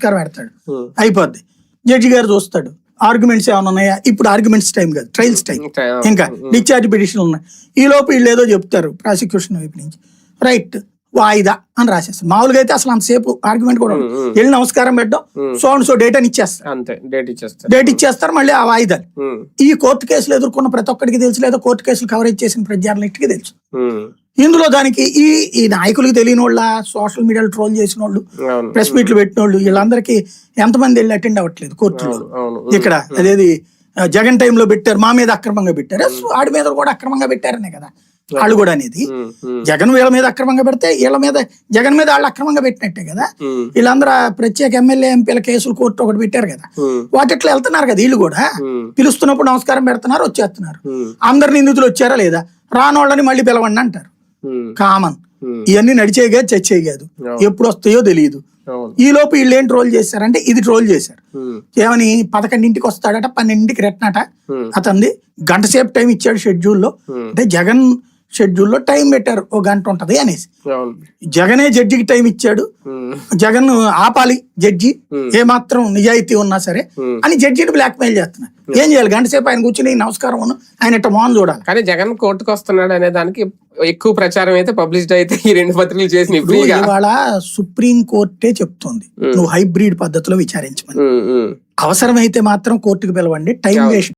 నమస్కారం పెడతాడు. అయిపోద్ది. జడ్జి గారు చూస్తాడు. ఆర్గ్యుమెంట్స్ ఏమైనా ఉన్నాయా? ఇప్పుడు ఆర్గ్యుమెంట్స్ టైం కాదు ట్రయల్స్ టైం ఇంకా ఇంకా డిశ్చార్జ్ పిటిషన్ ఉన్నాయి. ఈ లోపు వీళ్ళు ఏదో చెప్తారు ప్రాసిక్యూషన్ వైపు నుంచి. రైట్ వాయిదా అని రాసేస్తారు. మామూలుగా అయితే అసలు అంతసేపు ఆర్గ్యుమెంట్ కూడా ఉమ్. వెళ్ళి నమస్కారం పెట్టడం. సో అండ్ సో డేట్ అని ఇచ్చేస్తారు. అంతే డేట్ ఇచ్చేస్తారు. డేట్ ఇచ్చేస్తారు మళ్ళీ ఆ వాయిదాలు. ఈ కోర్టు కేసులు ఎదుర్కొన్న ప్రతి ఒక్కరికి తెలుసు లేదా కోర్టు కేసులు కవరేజ్ చేసిన ప్రతి జర్నలిస్ట్కి తెలుసు. ఇందులో దానికి ఈ ఈ నాయకులకు తెలియని వాళ్ళ సోషల్ మీడియాలో ట్రోల్ చేసిన వాళ్ళు ప్రెస్ మీట్లు పెట్టిన వాళ్ళు వీళ్ళందరికీ ఎంతమంది వెళ్ళి అటెండ్ అవ్వట్లేదు కోర్టులో. ఇక్కడ అదేది జగన్ టైంలో పెట్టారు మా మీద అక్రమంగా పెట్టారు. వాడి మీద కూడా అక్రమంగా పెట్టారనే కదా వాళ్ళు కూడా అనేది. జగన్ వీళ్ళ మీద అక్రమంగా పెడితే వీళ్ళ మీద జగన్ మీద వాళ్ళు అక్రమంగా పెట్టినట్టే కదా. వీళ్ళందరూ ప్రత్యేక ఎమ్మెల్యే ఎంపీల కేసులు కోర్టు ఒకటి పెట్టారు కదా. వాటిట్లో వెళ్తున్నారు కదా వీళ్ళు కూడా. పిలుస్తున్నప్పుడు నమస్కారం పెడుతున్నారు వచ్చేస్తున్నారు. అందరు నిందితులు వచ్చారా లేదా? రానోళ్ళని మళ్ళీ పిలవండి అంటారు. కామన్. ఉమ్. ఇవన్నీ నడిచేవి కాదు చచ్చేవి కాదు ఎప్పుడు వస్తాయో తెలియదు ఈ లోపు వీళ్ళు ఏం ట్రోల్ చేశారంటే ఇది ట్రోల్ చేశారు. ఉమ్, ఏమని పదకొండింటికి వస్తాడట పన్నెండింటికి రెట్నట ఉమ్, అతనిది గంట సేపు టైం ఇచ్చాడు షెడ్యూల్లో అంటే జగన్ షెడ్యూల్లో టైం పెట్టారు. ఓ గంట ఉంటది అనేసి. జగనే జడ్జికి టైం ఇచ్చాడు. జగన్ ఆపాలి జడ్జి. ఏ మాత్రం నిజాయితీ ఉన్నా సరే. అని జడ్జిని బ్లాక్ మెయిల్ చేస్తున్నారు ఏం చేయాలి? గంట సేపు ఆయన కూర్చుని నమస్కారం ఆయన ఇట్ట మోహన్ చూడాలి. కానీ జగన్ కోర్టుకు వస్తున్నాడు అనే దానికి ఎక్కువ ప్రచారం అయితే పబ్లిసిటీ అయితే ఈ రెండు పత్రికలు చేసిన ఫ్రీగా. ఇవాళ సుప్రీం కోర్టే చెప్తోంది. నువ్వు హైబ్రిడ్ పద్ధతిలో విచారించమని. అవసరమైతే మాత్రం కోర్టుకు పిలవండి. టైం. వేస్ట్.